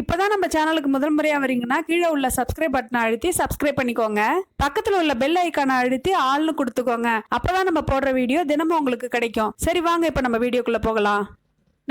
இப்போதான் நம்ம சேனலுக்கு முதல் முறையாக வரீங்கன்னா கீழே உள்ள சப்ஸ்கிரைப் பட்டனை அழுத்தி சப்ஸ்கிரைப் பண்ணிக்கோங்க. பக்கத்தில் உள்ள பெல் ஐக்கானை அழுத்தி ஆள்னு கொடுத்துக்கோங்க. அப்போதான் நம்ம போடுற வீடியோ தினமும் உங்களுக்கு கிடைக்கும். சரி வாங்க இப்போ நம்ம வீடியோக்குள்ளே போகலாம்.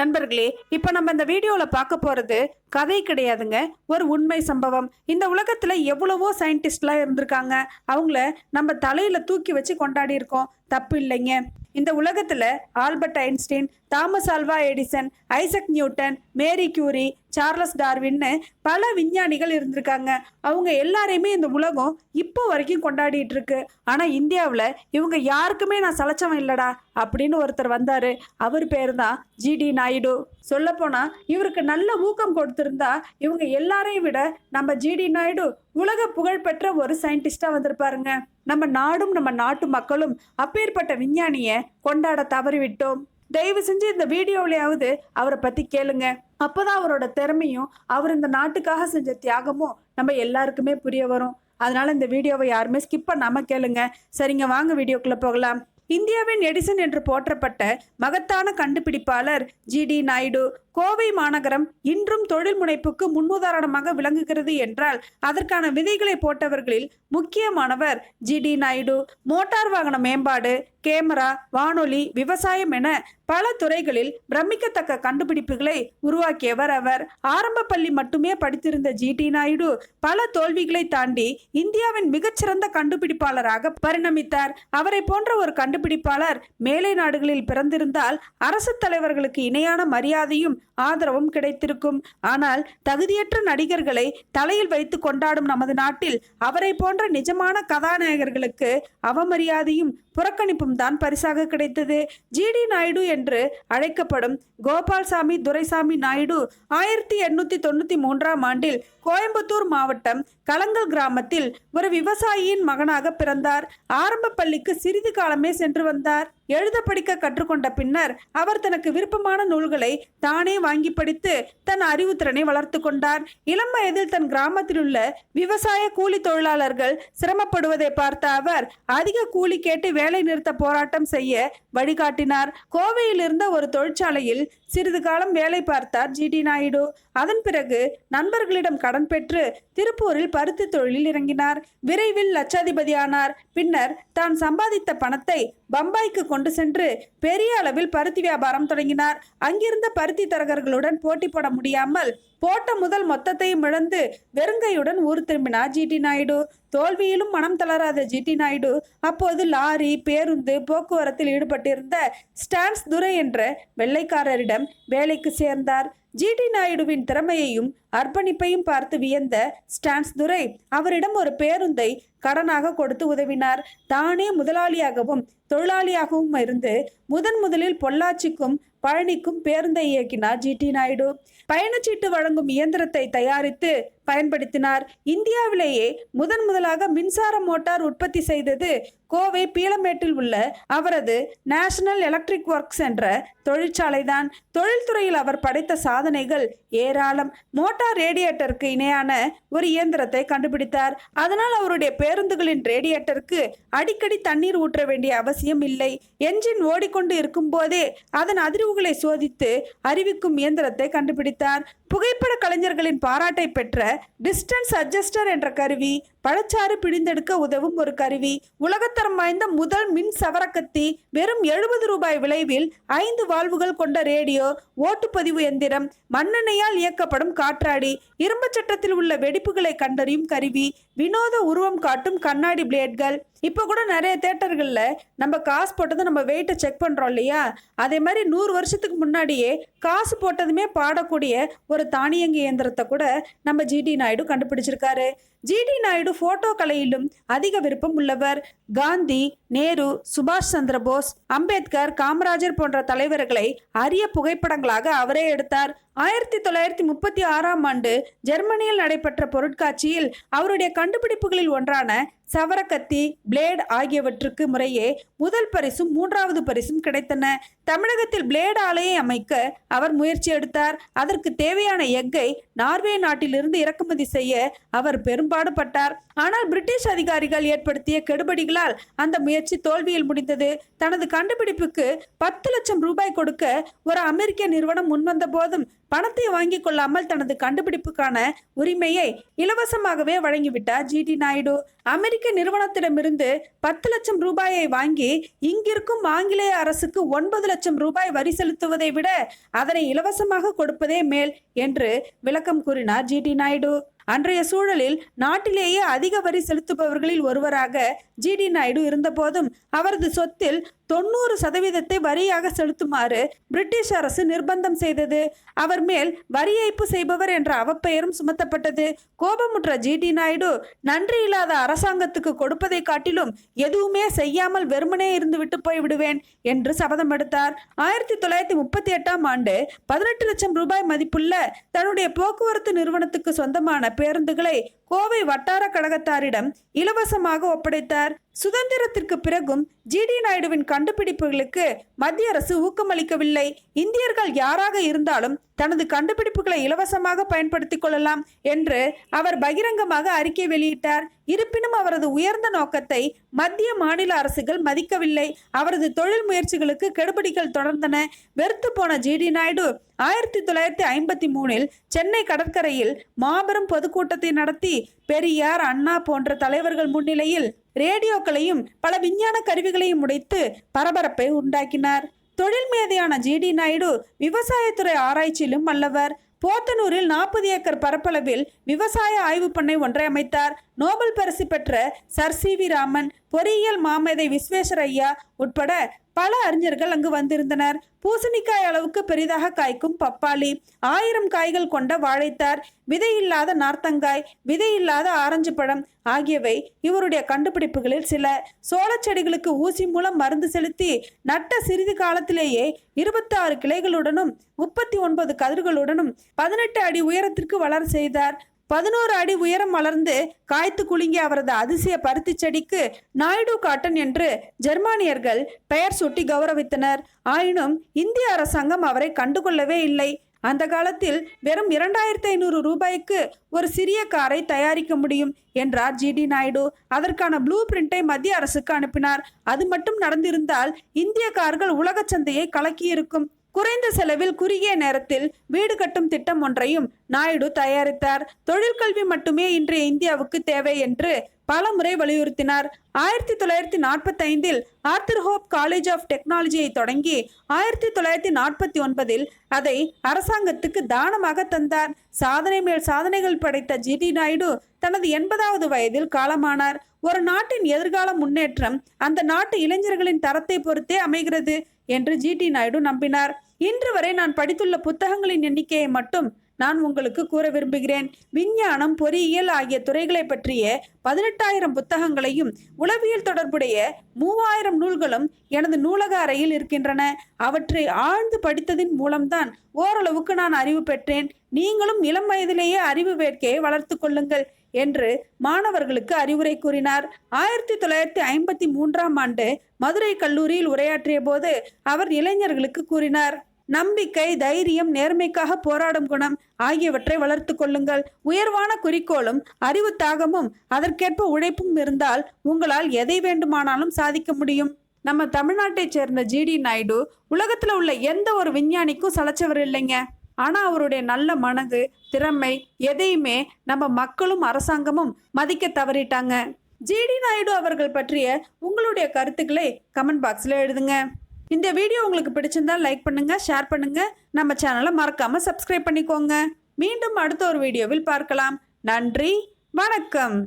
நண்பர்களே இப்போ நம்ம இந்த வீடியோவில் பார்க்க போகிறது கதை கிடையாதுங்க. ஒரு உண்மை சம்பவம். இந்த உலகத்தில் எவ்வளவோ சயின்டிஸ்ட்லாம் இருந்திருக்காங்க. அவங்கள நம்ம தலையில் தூக்கி வச்சு கொண்டாடி இருக்கோம். தப்பு இல்லைங்க. இந்த உலகத்தில் Albert Einstein Thomas Alva Edison Isaac Newton Marie Curie Charles டார்வின்னு பல விஞ்ஞானிகள் இருந்திருக்காங்க. அவங்க எல்லாரையுமே இந்த உலகம் இப்போ வரைக்கும் கொண்டாடிட்டு இருக்கு. ஆனால் இந்தியாவில் இவங்க யாருக்குமே நான் சலைச்சவன் இல்லடா அப்படின்னு ஒருத்தர் வந்தாரு. அவர் பேர் தான் ஜிடி நாயுடு. சொல்லப்போனா இவருக்கு நல்ல ஊக்கம் கொடுத்திருந்தா இவங்க எல்லாரையும் விட நம்ம ஜிடி நாயுடு உலக புகழ்பெற்ற ஒரு சயின்டிஸ்டா வந்திருப்பாருங்க. நம்ம நாடும் நம்ம நாட்டு மக்களும் அப்பேற்பட்ட விஞ்ஞானிய கொண்டாட தவறிவிட்டோம். தயவு செஞ்சு இந்த வீடியோவிலையாவது அவரை பத்தி கேளுங்க. அப்போதான் அவரோட திறமையும் அவர் இந்த நாட்டுக்காக செஞ்ச தியாகமும் நம்ம எல்லாருக்குமே புரிய வரும். அதனால இந்த வீடியோவை யாருமே ஸ்கிப் பண்ணாமல் கேளுங்க. சரிங்க வாங்க வீடியோக்குள்ளே போகலாம். இந்தியாவின் எடிசன் என்று போற்றப்பட்ட மகத்தான கண்டுபிடிப்பாளர் ஜிடி நாயுடு கோவை மாநகரம் இன்றும் தொழில் முனைப்புக்கு முன்னுதாரணமாக விளங்குகிறது என்றால் அதற்கான விதைகளை போட்டவர்களில் முக்கியமானவர் ஜிடி நாயுடு. மோட்டார் வாகன மேம்பாடு கேமரா வானொலி விவசாயம் என பல துறைகளில் பிரமிக்கத்தக்க கண்டுபிடிப்புகளை உருவாக்கியவர் அவர். ஆரம்ப பள்ளி மட்டுமே படித்திருந்த ஜிடி நாயுடு பல தோல்விகளை தாண்டி இந்தியாவின் மிகச்சிறந்த கண்டுபிடிப்பாளராக பரிணமித்தார். அவரை போன்ற ஒரு கண்டுபிடிப்பாளர் மேலை நாடுகளில் பிறந்திருந்தால் அரசு தலைவர்களுக்கு இணையான மரியாதையும் ஆதரவும் கிடைத்திருக்கும். ஆனால் தகுதியற்ற நடிகர்களை தலையில் வைத்து கொண்டாடும் நமது நாட்டில் அவரை போன்ற நிஜமான கதாநாயகர்களுக்கு அவமரியாதையும் புறக்கணிப்பும் தான் பரிசாக கிடைத்தது. ஜிடி நாயுடு என்று அழைக்கப்படும் கோபால்சாமி துரைசாமி நாயுடு ஆயிரத்தி எண்ணூத்தி தொண்ணூத்தி மூன்றாம் ஆண்டில் கோயம்புத்தூர் மாவட்டம் கலங்கல் கிராமத்தில் ஒரு விவசாயியின் மகனாக பிறந்தார். ஆரம்ப பள்ளிக்கு சிறிது காலமே சென்று வந்தார். எழுத படிக்க கற்றுக்கொண்ட பின்னர் அவர் தனக்கு விருப்பமான நூல்களை தானே வாங்கி படித்து தன் அறிவுத்திறனை வளர்த்து கொண்டார். இளம் வயதில் தன் கிராமத்தில் உள்ள விவசாய கூலி தொழிலாளர்கள் சிரமப்படுவதை பார்த்த அவர் அதிக கூலி கேட்டு வேலை நிறுத்த போராட்டம் செய்ய வழிகாட்டினார். கோவையில் இருந்த ஒரு தொழிற்சாலையில் சிறிது காலம் வேலை பார்த்தார் ஜிடி நாயுடு. அதன் பிறகு நண்பர்களிடம் கடன் பெற்று திருப்பூரில் பருத்தி தொழிலில் இறங்கினார். விரைவில் லட்சாதிபதியானார். பின்னர் தான் சம்பாதித்த பணத்தை பம்பாய்க்கு கொண்டு சென்று பெரிய அளவில் பருத்தி வியாபாரம் தொடங்கினார். அங்கிருந்த பருத்தி தரகர்களுடன் போட்டி போட முடியாமல் போட்ட முதல் மொத்தத்தையும் இழந்து வெறுங்கையுடன் ஊர் திரும்பினார் ஜிடி நாயுடு. தோல்வியிலும் மனம் தளராத ஜிடி நாயுடு அப்போது லாரி பேருந்து போக்குவரத்தில் ஈடுபட்டிருந்த ஸ்டான்ஸ் துரை என்ற வெள்ளைக்காரரிடம் வேலைக்கு சேர்ந்தார். ஜிடி நாயுடுவின் திறமையையும் அர்ப்பணிப்பையும் பார்த்து வியந்த ஸ்டான்ஸ் துரை அவரிடம் ஒரு பேருந்தை கடனாக கொடுத்து உதவினார். தானே முதலாளியாகவும் தொழிலாளியாகவும் இருந்து முதன் முதலில் பொள்ளாச்சிக்கும் பழனிக்கும் பேருந்தை இயக்கினார் ஜி டி நாயுடு. பயணச்சீட்டு வழங்கும் இயந்திரத்தை தயாரித்து பயன்படுத்தினார். இந்தியாவிலேயே முதன் முதலாக மின்சார மோட்டார் உற்பத்தி செய்தது கோவை பீளமேட்டில் உள்ள அவரது நேஷனல் எலக்ட்ரிக் ஒர்க்ஸ் என்ற தொழிற்சாலைதான். தொழில்துறையில் அவர் படைத்த சாதனைகள் ஏராளம். மோட்டார் ரேடியேட்டருக்கு இணையான ஒரு இயந்திரத்தை கண்டுபிடித்தார். அதனால் அவருடைய பேருந்துகளின் ரேடியேட்டருக்கு அடிக்கடி தண்ணீர் ஊற்ற வேண்டிய அவசியம் இல்லை. என்ஜின் ஓடிக்கொண்டு இருக்கும்போதே அதன் அதிர்வுகளை சோதித்து அறிவிக்கும் இயந்திரத்தை கண்டுபிடித்தார். புகைப்பட கலைஞர்களின் பாராட்டை பெற்ற டிஸ்டன்ஸ் அட்ஜஸ்டர் என்ற கருவி பழச்சாறு பிடிந்தெடுக்க உதவும் ஒரு கருவி. உலகத்தரம் வாய்ந்த முதல் மின் சவரக்கத்தி. வெறும் எழுபது ரூபாய் விளைவில் ஐந்து வால்வுகள் கொண்ட ரேடியோ ஓட்டுப்பதிவு எந்திரம் மண்ணெண்ணெயால் இயக்கப்படும் காற்றாடி இரும்பு சட்டத்தில் உள்ள வெடிப்புகளை கண்டறியும் கருவி வினோத உருவம் காட்டும் கண்ணாடி பிளேட்கள் இப்போ கூட நிறைய தேட்டர்களில் நம்ம காசு போட்டதை நம்ம வெயிட்டை செக் பண்ணுறோம் இல்லையா? அதே மாதிரி நூறு வருஷத்துக்கு முன்னாடியே காசு போட்டதுமே பாடக்கூடிய ஒரு தானியங்கி இயந்திரத்தை கூட நம்ம ஜிடி நாயுடு கண்டுபிடிச்சிருக்காரு. ஜிடி நாயுடு ஃபோட்டோ கலையிலும் அதிக விருப்பம் உள்ளவர். காந்தி நேரு சுபாஷ் சந்திர போஸ் அம்பேத்கர் காமராஜர் போன்ற தலைவர்களை அரிய புகைப்படங்களாக அவரே எடுத்தார். ஆயிரத்தி தொள்ளாயிரத்தி முப்பத்தி ஆறாம் ஆண்டு ஜெர்மனியில் நடைபெற்ற பொருட்காட்சியில் அவருடைய கண்டுபிடிப்புகளில் ஒன்றான சவரக்கத்தி பிளேட் ஆகியவற்றுக்கு முறையே முதல் பரிசும் மூன்றாவது பரிசும் கிடைத்தன. தமிழகத்தில் பிளேட் ஆலையை அமைக்க அவர் முயற்சி எடுத்தார். அதற்கு தேவையான எஃகை நார்வே நாட்டிலிருந்து இறக்குமதி செய்ய அவர் பெரும்பாடுபட்டார். ஆனால் பிரிட்டிஷ் அதிகாரிகள் ஏற்படுத்திய கெடுபடிகளால் அந்த முயற்சி தோல்வியில் முடிந்தது. தனது கண்டுபிடிப்புக்கு பத்து லட்சம் ரூபாய் கொடுக்க ஒரு அமெரிக்க நிறுவனம் முன்வந்த போதும் பணத்தை வாங்கிக் கொள்ளாமல் தனது கண்டுபிடிப்புக்கான உரிமையை இலவசமாகவே வழங்கிவிட்டார் ஜி டி நாயுடு. அமெரிக்க நிறுவனத்திடமிருந்து பத்து லட்சம் ரூபாயை வாங்கி இங்கிருக்கும் ஆங்கிலேய அரசுக்கு ஒன்பது லட்சம் ரூபாய் வரி செலுத்துவதை விட அதனை இலவசமாக கொடுப்பதே மேல் என்று விளக்கம் கூறினார் ஜிடி நாயுடு. அன்றைய சூழலில் நாட்டிலேயே அதிக வரி செலுத்துபவர்களில் ஒருவராக ஜிடி நாயுடு இருந்தபோதும் அவரது சொத்தில் தொண்ணூறு சதவீதத்தை வரியாக செலுத்துமாறு பிரிட்டிஷ் அரசு நிர்பந்தம் செய்தது. அவர் மேல் வரி ஏய்ப்பு செய்பவர் என்ற அவப்பெயரும் சுமத்தப்பட்டது. கோபமுற்ற ஜிடி நாயுடு நன்றி இல்லாத அரசாங்கத்துக்கு கொடுப்பதை காட்டிலும் எதுவுமே செய்யாமல் வெறுமனே இருந்து விட்டு போய் விடுவேன் என்று சபதம் எடுத்தார். ஆயிரத்தி தொள்ளாயிரத்தி முப்பத்தி எட்டாம் ஆண்டு பதினெட்டு லட்சம் ரூபாய் மதிப்புள்ள தன்னுடைய போக்குவரத்து நிறுவனத்துக்கு சொந்தமான பேருந்துகளை கோவை வட்டார கழகத்தாரிடம் இலவசமாக ஒப்படைத்தார். சுதந்திரத்திற்கு பிறகும் ஜிடி நாயுடுவின் கண்டுபிடிப்புகளுக்கு மத்திய அரசு ஊக்கமளிக்கவில்லை. இந்தியர்கள் யாராக இருந்தாலும் தனது கண்டுபிடிப்புகளை இலவசமாக பயன்படுத்திக் கொள்ளலாம் என்று அவர் பகிரங்கமாக அறிக்கை வெளியிட்டார். இருப்பினும் அவரது உயர்ந்த நோக்கத்தை மத்திய மாநில அரசுகள் மதிக்கவில்லை. அவரது தொழில் முயற்சிகளுக்கு கெடுபிடிகள் தொடர்ந்தன. வெறுத்து போன ஜிடி நாயுடு ஆயிரத்தி தொள்ளாயிரத்தி ஐம்பத்தி மூணில் சென்னை கடற்கரையில் மாபெரும் பொதுக்கூட்டத்தை நடத்தி பெரியார் அண்ணா போன்ற தலைவர்கள் முன்னிலையில் ரேடியோக்களையும் பல விஞ்ஞான கருவிகளையும் உடைத்து பரபரப்பை உண்டாக்கினார். தொழில் மேதையான ஜிடி நாயுடு விவசாயத்துறை ஆராய்ச்சியிலும் வல்லவர். போத்தனூரில் நாற்பது ஏக்கர் பரப்பளவில் விவசாய ஆய்வு பண்ணை ஒன்றை அமைத்தார். நோபல் பரிசு பெற்ற சர் சி வி ராமன் பொறியியல் மாமேதை விஸ்வேஸ்வரய்யா உட்பட பல அறிஞர்கள் அங்கு வந்திருந்தனர். பூசணிக்காய் அளவுக்கு பெரிதாக காய்க்கும் பப்பாளி ஆயிரம் காய்கள் கொண்ட வாழைத்தார் விதையில்லாத நார்த்தங்காய் விதையில்லாத ஆரஞ்சு பழம் ஆகியவை இவருடைய கண்டுபிடிப்புகளில் சில. சோளச் செடிகளுக்கு ஊசி மூலம் மருந்து செலுத்தி நட்ட சிறிது காலத்திலேயே இருபத்தி ஆறு கிளைகளுடனும் முப்பத்தி ஒன்பது கதிர்களுடனும் பதினெட்டு அடி உயரத்திற்கு வளர செய்தார். பதினோரு அடி உயரம் வளர்ந்து காய்த்து குலுங்கிய அவரது அதிசய பருத்தி செடிக்கு நாயுடு காட்டன் என்று ஜெர்மானியர்கள் பெயர் சூட்டி கௌரவித்தனர். ஆயினும் இந்திய அரசாங்கம் அவரை கண்டுகொள்ளவே இல்லை. அந்த காலத்தில் வெறும் இரண்டாயிரத்தி ஐநூறு ரூபாய்க்கு ஒரு சிறிய காரை தயாரிக்க முடியும் என்றார் ஜிடி நாயுடு. அதற்கான ப்ளூ பிரிண்டை மத்திய அரசுக்கு அனுப்பினார். அது மட்டும் நடந்திருந்தால் இந்திய கார்கள் உலக சந்தையை கலக்கியிருக்கும். குறைந்த செலவில் குறுகிய நேரத்தில் வீடு கட்டும் திட்டம் ஒன்றையும் நாயுடு தயாரித்தார். தொழிற்கல்வி மட்டுமே இன்றைய இந்தியாவுக்கு தேவை என்று பல முறை வலியுறுத்தினார். ஆயிரத்தி தொள்ளாயிரத்தி நாற்பத்தி ஐந்தில் ஆர்த்தர் ஹோப் காலேஜ் ஆஃப் டெக்னாலஜியை தொடங்கி ஆயிரத்தி தொள்ளாயிரத்தி நாற்பத்தி ஒன்பதில் அதை அரசாங்கத்துக்கு தானமாக தந்தார். சாதனை மேல் சாதனைகள் படைத்த ஜிடி நாயுடு தனது எண்பதாவது வயதில் காலமானார். ஒரு நாட்டின் எதிர்கால முன்னேற்றம் அந்த நாட்டு இளைஞர்களின் தரத்தை பொறுத்தே அமைகிறது. என்று ஜிடி நாயுடு நம்பினார். இன்று வரை நான் படித்துள்ள புத்தகங்களின் எண்ணிக்கையை மட்டும் நான் உங்களுக்கு கூற விரும்புகிறேன். விஞ்ஞானம் பொறியியல் ஆகிய துறைகளை பற்றிய பதினெட்டாயிரம் புத்தகங்களையும் உளவியல் தொடர்புடைய மூவாயிரம் நூல்களும் எனது நூலக அறையில் இருக்கின்றன. அவற்றை ஆழ்ந்து படித்ததின் மூலம்தான் ஓரளவுக்கு நான் அறிவு பெற்றேன். நீங்களும் இளம் வயதிலேயே அறிவு வேட்கையை வளர்த்து கொள்ளுங்கள் என்று மாணவர்களுக்கு அறிவுரை கூறினார். ஆயிரத்தி தொள்ளாயிரத்தி ஐம்பத்தி மூன்றாம் ஆண்டு மதுரை கல்லூரியில் உரையாற்றிய போது அவர் இளைஞர்களுக்கு கூறினார். நம்பிக்கை தைரியம் நேர்மைக்காக போராடும் குணம் ஆகியவற்றை வளர்த்து கொள்ளுங்கள். உயர்வான குறிக்கோளும் அறிவு தாகமும் அதற்கேற்ப உழைப்பும் இருந்தால் உங்களால் எதை வேண்டுமானாலும் சாதிக்க முடியும். நம்ம தமிழ்நாட்டைச் சேர்ந்த ஜிடி நாயுடு உலகத்தில் உள்ள எந்த ஒரு விஞ்ஞானிக்கும் சளைச்சவர் இல்லைங்க. ஆனால் அவருடைய நல்ல மனது திறமை எதையுமே நம்ம மக்களும் அரசாங்கமும் மதிக்க தவறிட்டாங்க. ஜிடி நாயுடு அவர்கள் பற்றிய உங்களுடைய கருத்துக்களை கமெண்ட் பாக்ஸில் எழுதுங்க. இந்த வீடியோ உங்களுக்கு பிடிச்சிருந்தா லைக் பண்ணுங்கள் ஷேர் பண்ணுங்கள் நம்ம சேனலை மறக்காமல் சப்ஸ்கிரைப் பண்ணிக்கோங்க. மீண்டும் அடுத்த ஒரு வீடியோவில் பார்க்கலாம். நன்றி வணக்கம்.